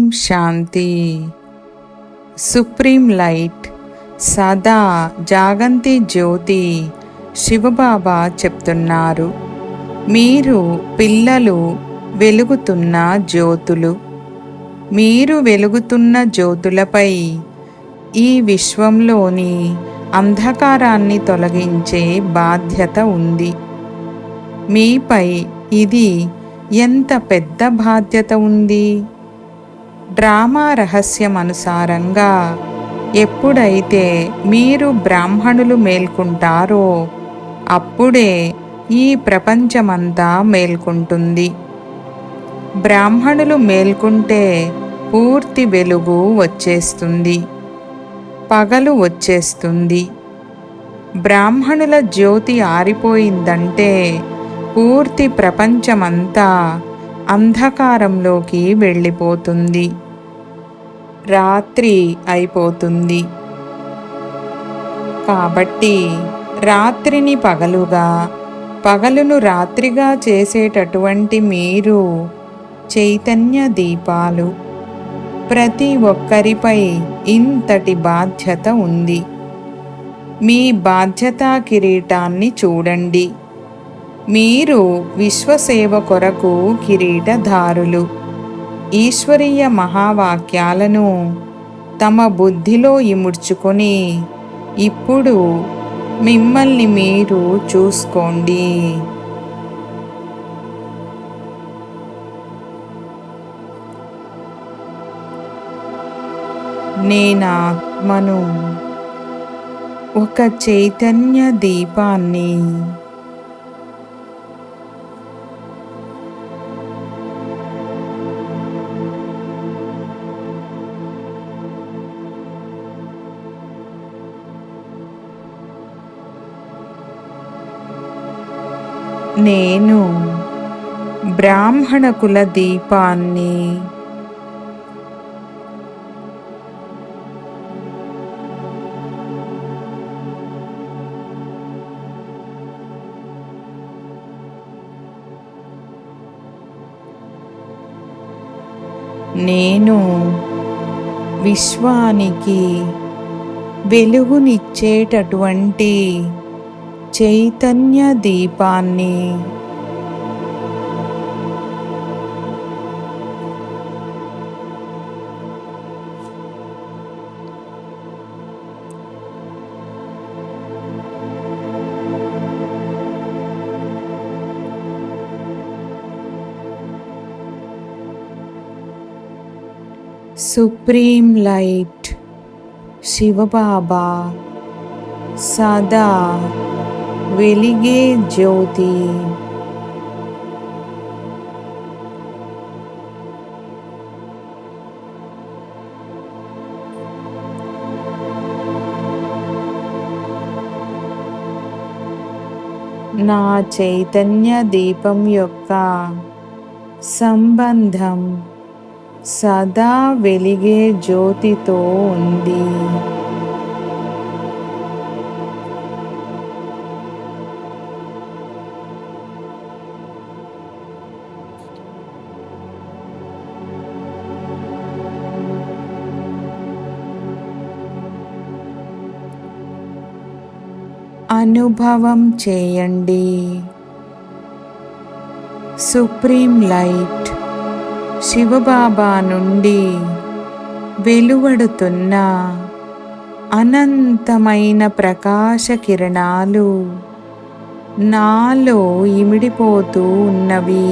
ఓం శాంతి. Supreme light. సదా జాగంతి జ్యోతి శివబాబా చెప్తున్నారు. మీరు పిల్లలు వెలుగుతున్న జ్యోతులు. మీరు వెలుగుతున్న జ్యోతులపై ఈ విశ్వంలోని అంధకారాన్ని తొలగించే బాధ్యత ఉంది. మీపై ఇది ఎంత పెద్ద బాధ్యత ఉంది? డ్రామా రహస్యం అనుసారంగా ఎప్పుడైతే మీరు బ్రాహ్మణులు మేల్కుంటారో అప్పుడే ఈ ప్రపంచమంతా మేల్కుంటుంది. బ్రాహ్మణులు మేల్కుంటే పూర్తి వెలుగు వచ్చేస్తుంది. పగలు వచ్చేస్తుంది. బ్రాహ్మణుల జ్యోతి ఆరిపోయిందంటే పూర్తి ప్రపంచమంతా అంధకారంలోకి వెళ్ళిపోతుంది. రాత్రి అయిపోతుంది. కాబట్టి రాత్రిని పగలుగా పగలును రాత్రిగా చేసేటటువంటి మీరు చైతన్య దీపాలు. ప్రతి ఒక్కరిపై ఇంతటి బాధ్యత ఉంది. మీ బాధ్యతా కిరీటాన్ని చూడండి. మీరు విశ్వసేవ కొరకు కిరీటధారులు. ఈశ్వరీయ మహావాక్యాలను తమ బుద్ధిలో ఇముడ్చుకొని ఇప్పుడు మిమ్మల్ని మీరు చూసుకోండి. నేనాత్మను ఒక చైతన్య దీపాన్ని నేను బ్రాహ్మణ కుల దీపాన్ని నేను విశ్వానికి వెలుగునిచ్చేటటువంటి చైతన్య దీపాన్ని సుప్రీం లైట్ శివబాబా సదా వెలిగే జ్యోతి. నా చైతన్య దీపం యొక్క సంబంధం సదా వెలిగే జ్యోతితో ఉంది. అనుభవం చేయండి. సుప్రీం లైట్ శివబాబా నుండి వెలువడుతున్న అనంతమైన ప్రకాశ కిరణాలు నాలో ఇమిడిపోతూ ఉన్నవి.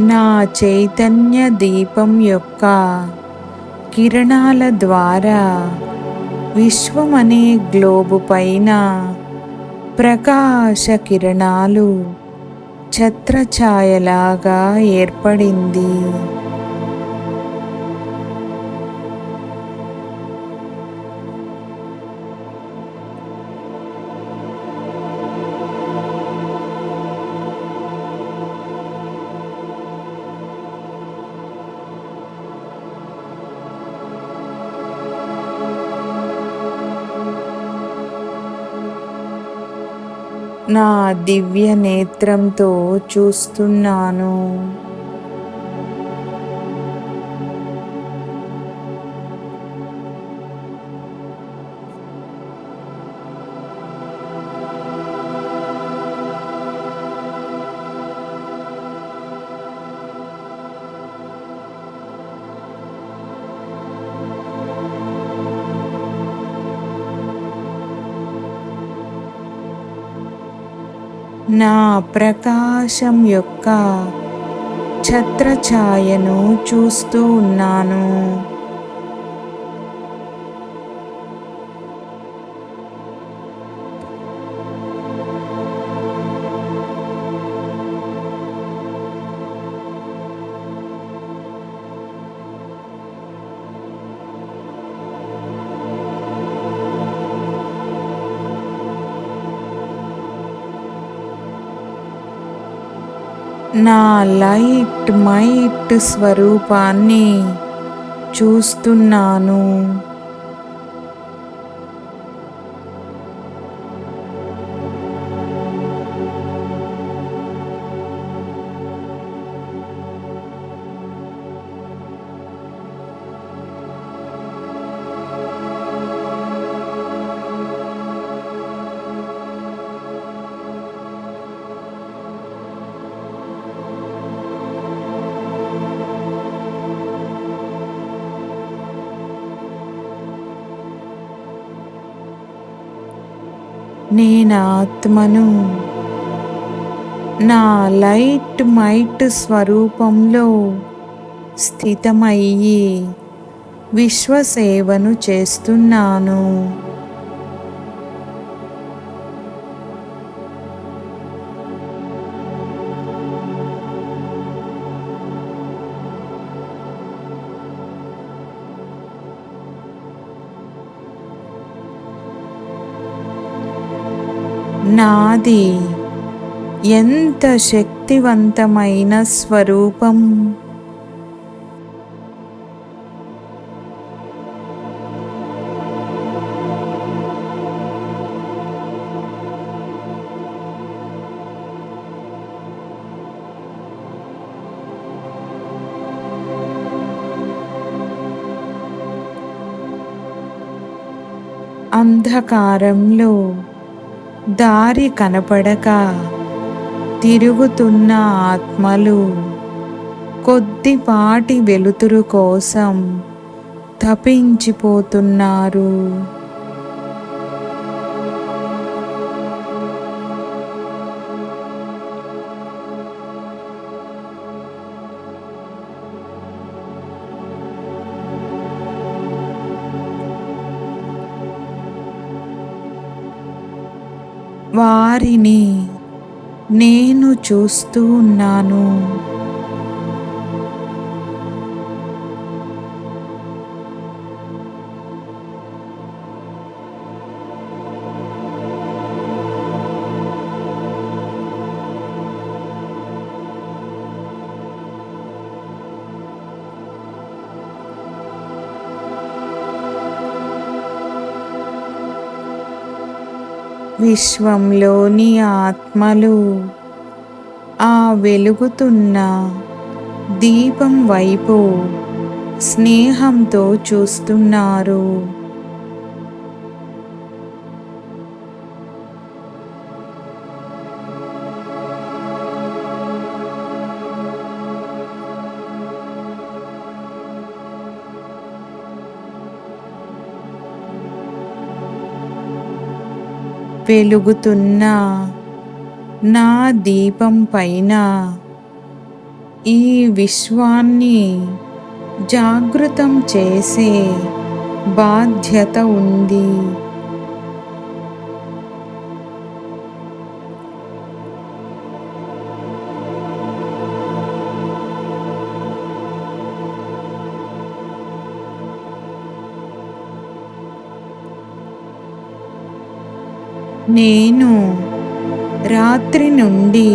నా చైతన్య దీపం యొక్క కిరణాల ద్వారా విశ్వం అనే గ్లోబు పైన ప్రకాశ కిరణాలు ఛత్రఛాయలాగా ఏర్పడింది. నా దివ్య నేత్రంతో చూస్తున్నాను. నా ప్రకాశం యొక్క ఛత్రఛాయను చూస్తూ ఉన్నాను. నా లైట్ మైట్ స్వరూపాన్ని చూస్తున్నాను. నేను ఆత్మను నా లైట్ మైట్ స్వరూపంలో స్థితమయ్యి విశ్వసేవను చేస్తున్నాను. నాది ఎంత శక్తివంతమైన స్వరూపం. అంధకారంలో దారి కనపడక తిరుగుతున్న ఆత్మలు కొద్దిపాటి వెలుతురు కోసం తపించిపోతున్నారు. వారిని నేను చూస్తూ ఉన్నాను. విశ్వంలోని ఆత్మలు. ఆ వెలుగుతున్న దీపం వైపు స్నేహంతో చూస్తున్నారు. వెలుగుతున్న నా దీపం పైన ఈ విశ్వాన్ని జాగృతం చేసే బాధ్యత ఉంది. నేను రాత్రి నుండి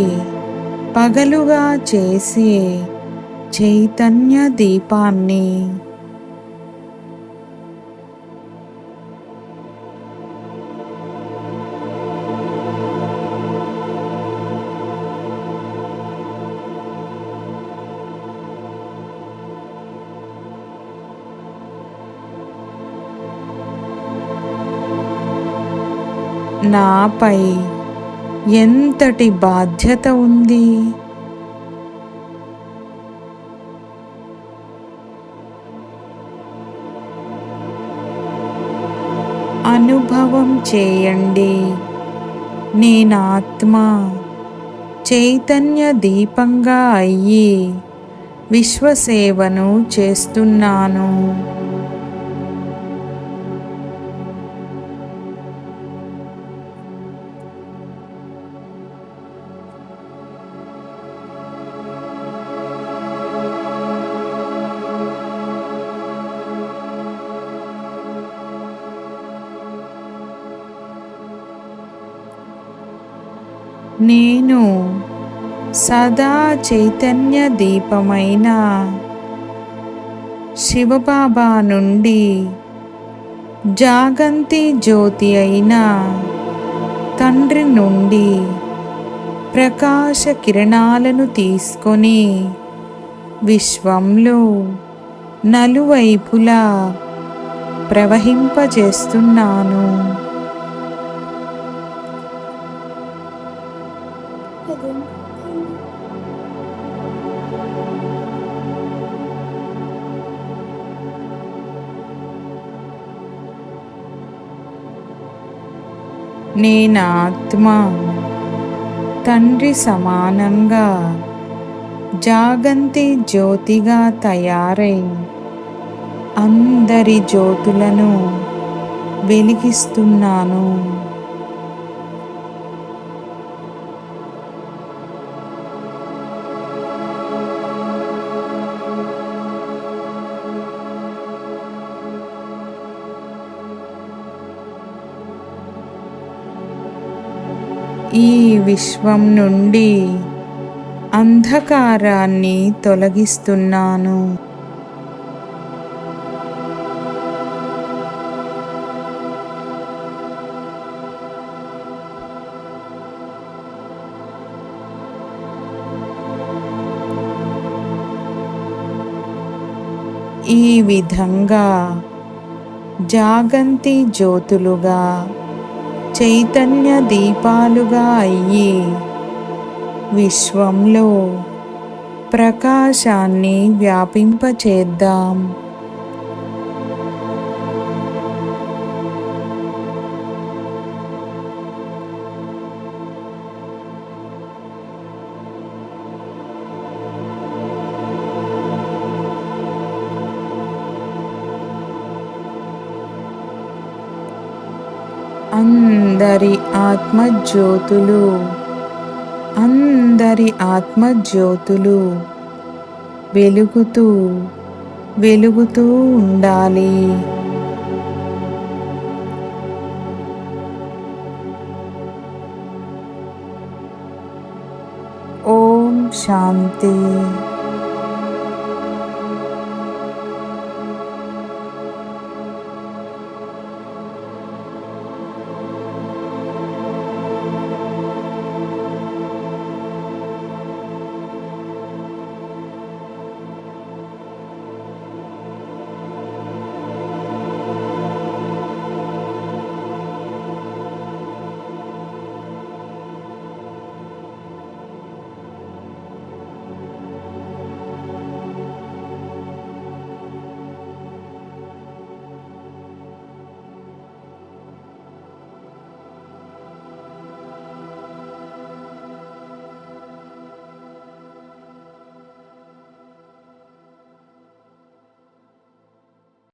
పగలుగా చేసే చైతన్య దీపాన్ని నాపై ఎంతటి బాధ్యత ఉంది? అనుభవం చేయండి. నేనాత్మ చైతన్య దీపంగా అయ్యి విశ్వసేవను చేస్తున్నాను. సదా చైతన్య దీపమైన. శివబాబా నుండి జాగంతి జ్యోతి అయిన తండ్రి నుండి ప్రకాశ కిరణాలను తీసుకొని విశ్వంలో నలువైపులా ప్రవహింపజేస్తున్నాను. నేనాత్మ. తండ్రి సమానంగా జాగంతి జ్యోతిగా తయారై అందరి జ్యోతులను వెలిగిస్తున్నాను. ఈ విశ్వం నుండి అంధకారాన్ని తొలగిస్తున్నాను. ఈ విధంగా జాగంతి జ్యోతులుగా చైతన్య దీపాలుగా అయ్యి విశ్వంలో ప్రకాశాన్ని వ్యాపింపచేద్దాం. అందరి ఆత్మజ్యోతులు. అందరి ఆత్మజ్యోతులు. వెలుగుతూ వెలుగుతూ ఉండాలి. ఓం శాంతి.